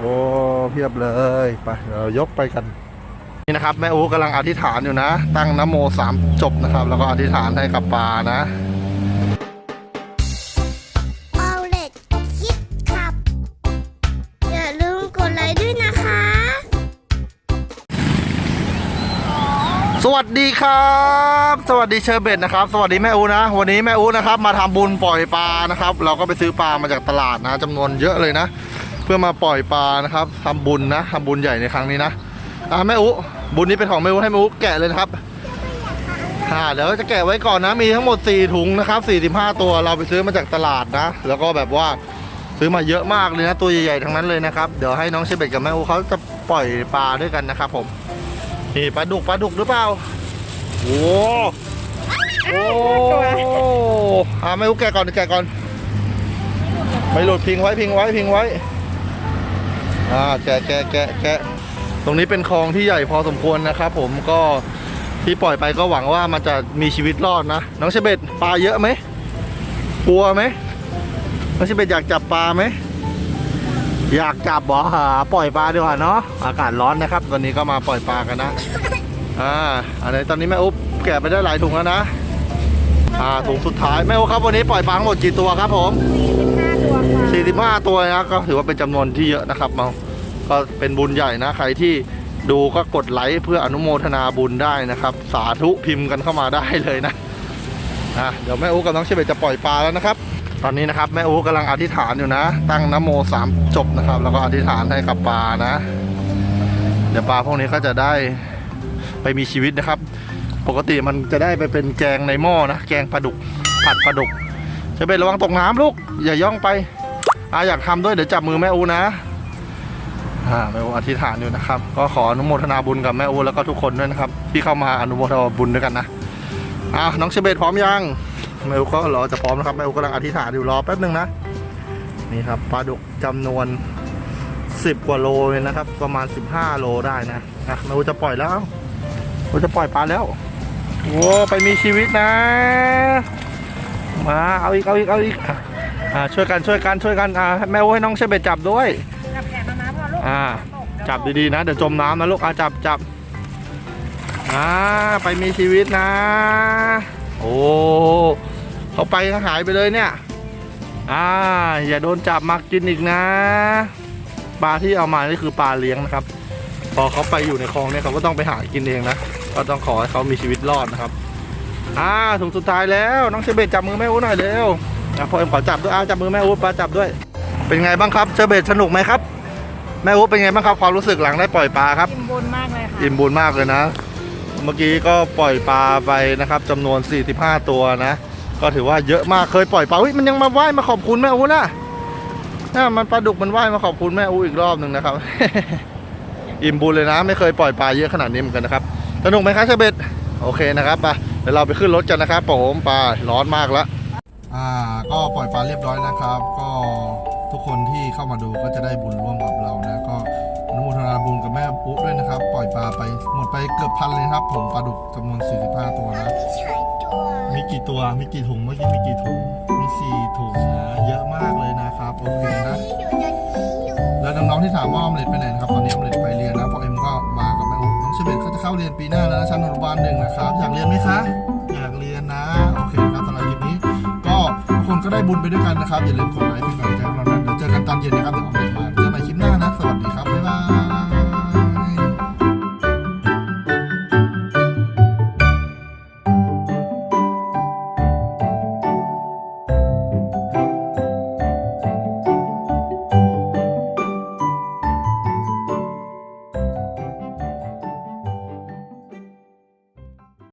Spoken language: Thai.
โอ้เพียบเลยไปเดี๋ยวเรายกไปกัน นี่นะครับแม่อูกำลังอธิษฐานอยู่นะ ตั้งนะโมสามจบนะครับ แล้วก็อธิษฐานให้กับปลานะเอาเล็ดคิดขับ อย่าลืมกดไลค์ด้วยนะคะ สวัสดีครับ สวัสดีเชอร์เบตนะครับ สวัสดีแม่อูนะ วันนี้แม่อูนะครับ มาทำบุญปล่อยปลานะครับ เราก็ไปซื้อปลามาจากตลาดนะจำนวนเยอะเลยนะเพื่อมาปล่อยปลานะครับทำบุญนะทำบุญใหญ่ในครั้งนี้นะอ่าแม่อูบุญนี้เป็นของแม่อูให้แม่อูแกะเลยนะครับอ่าเดี๋ยวจะแกะไว้ก่อนนะมีทั้งหมด 4 ถุงนะครับ45 ตัวเราไปซื้อมาจากตลาดนะ แล้วก็แบบว่าซื้อมาเยอะมากเลยนะตัวใหญ่ๆทั้งนั้นเลยนะครับเดี๋ยวให้น้องเชอร์เบตกับแม่อูเขาจะปล่อยปลาด้วยกันนะครับผมนี่ปลาดุกปลาดุกหรือเปล่าโอ้โอ้อ่าไม่รู้แกะก่อนแกะก่อนไม่หลุดพิงไว้พิงไว้พิงไว้ อ่าแกะแกะแกะแกะตรงนี้เป็นคลองที่ใหญ่พอสมควรนะครับผมก็ที่ปล่อยไปก็หวังว่ามันจะมีชีวิตรอดนะ น้องเชเบตปลาเยอะไหมกลัวไหมน้องเชเบตอยากจับปลาไหมอยากจับบ่หาปล่อยปลาดีกว่าเนาะอากาศร้อนนะครับตอนนี้ก็มาปล่อยปลากันนะอ่าอันนี้ตอนนี้แม่อุ๊บแกะไปได้หลายถุงแล้วนะอ่าถุงสุดท้ายแม่อุ๊บครับวันนี้ปล่อยปลาทั้งหมดกี่ตัวครับผม 45 ตัวนะก็ถือว่าเป็นจำนวนที่เยอะนะครับมาก็เป็นบุญใหญ่นะใครที่ดูก็กดไลค์เพื่ออนุโมทนาบุญได้นะครับ สาธุพิมพ์กันเข้ามาได้เลยนะอะเดี๋ยวแม่อุ๊กับน้องเชเบจะปล่อยปลาแล้วนะครับ ตอนนี้นะครับแม่อุ๊กำลังอธิษฐานอยู่นะ ตั้งนโมสามจบนะครับ แล้วก็อธิษฐานให้กับปลานะ เดี๋ยวปลาพวกนี้ก็จะได้ไปมีชีวิตนะครับ ปกติมันจะได้ไปเป็นแกงในหม้อนะ แกงปลาดุกผัดปลาดุก เชเบตระวังตกน้ำลูก อย่าย่องไปอาอยากทำด้วยเดี๋ยวจับมือแม่อูนะอ่าแม่อูอธิษฐานอยู่นะครับ ก็ขออนุโมทนาบุญกับแม่อูแล้วก็ทุกคนด้วยนะครับ ที่เข้ามาอนุโมทนาบุญด้วยกันนะอ่าน้องเชเบตพร้อมยังแม่อูก็รอจะพร้อมนะครับแม่อูกำลังอธิษฐานอยู่รอแป๊บหนึงนะนี่ครับปลาดุกจำนวน10กว่าโลเลยนะครับ ประมาณ15โลได้นะอะแม่อูจะปล่อยแล้วแม่อูจะปล่อยปลาแล้วโอ้ไปมีชีวิตนะ มาเอาอีกเอาอีกเอาอีกอะอ่าช่วยกันช่วยกันช่วยกันอ่าแม่อูให้น้องเชเบตจับด้วยจับแขนมานะพอลูกอ่าจับดีๆนะเดี๋ยวจมน้ำนะลูกอะจับจับอ่าไปมีชีวิตนะ โอ้เขาไปก็หายไปเลยเนี่ยอ่าอย่าโดนจับมากินอีกนะปลาที่เอามานี่คือปลาเลี้ยงนะครับ พอเขาไปอยู่ในคลองเนี่ยเขาก็ต้องไปหากินเองนะก็ต้องขอให้เขามีชีวิตรอดนะครับ อ่าถุงสุดท้ายแล้วน้องเชเบตจับมือแม่อูหน่อยเร็วอะพ่อเอ็มขอจับด้วยอ่าจับมือแม่อูปลาจับด้วย เป็นไงบ้างครับเชเบตสนุกไหมครับ แม่อูเป็นไงบ้างครับความรู้สึกหลังได้ปล่อยปลาครับอิ่มบุญมากเลยค่ะอิ่มบุญมากเลยนะ เมื่อกี้ก็ปล่อยปลาไปนะครับจำนวน 45 ตัวนะ ก็ถือว่าเยอะมากเคยปล่อยปลาเฮ้ยมันยังมาไหว้มาขอบคุณแม่อูนะน่ามันปลาดุกมันไหว้มาขอบคุณแม่อูอีกรอบหนึ่งนะครับ อิ่มบุญเลยนะ ไม่เคยปล่อยปลาเยอะขนาดนี้เหมือนกันนะครับสนุกไหมครับเชเบตโอเคนะครับไปเดี๋ยวเราไปขึ้นรถกันนะครับผมปลาร้อนมากแล้วอ่า ก็ปล่อยปลาเรียบร้อยนะครับ ก็ทุกคนที่เข้ามาดูก็จะได้บุญร่วมกับเรานะ ก็อนุโมทนาบุญกับแม่ปุ๊ด้วยนะครับ ปล่อยปลาไปหมดไปเกือบพันเลยครับ ผมปลาดุกจำนวน 45 ตัวนะใช้ตัวมีกี่ตัว มีกี่ถุงเมื่อกี้มีกี่ถุง มี4ถุงนะเยอะมากเลยนะครับโอเคนะอยู่ตรงนี้อยู่แล้วน้องๆที่ถามว่าออมเล็ตไปไหนนะครับ ตอนนี้ออมเล็ตไปเรียนนะ เข้าเรียนปีหน้าแล้วนะชั้นอนุบาลหนึ่งนะครับ อยากเรียนไหมคะ อยากเรียนนะ โอเคครับสำหรับคลิปนี้ ก็ทุกคนก็ได้บุญไปด้วยกันนะครับ อย่าลืมกดไลค์เป็นกำลังใจให้เรานะเดี๋ยวเจอกันตอนเย็นนะครับเดี๋ยวออมเล็ตมาเจอกันใหม่คลิปหน้านะ สวัสดีครับ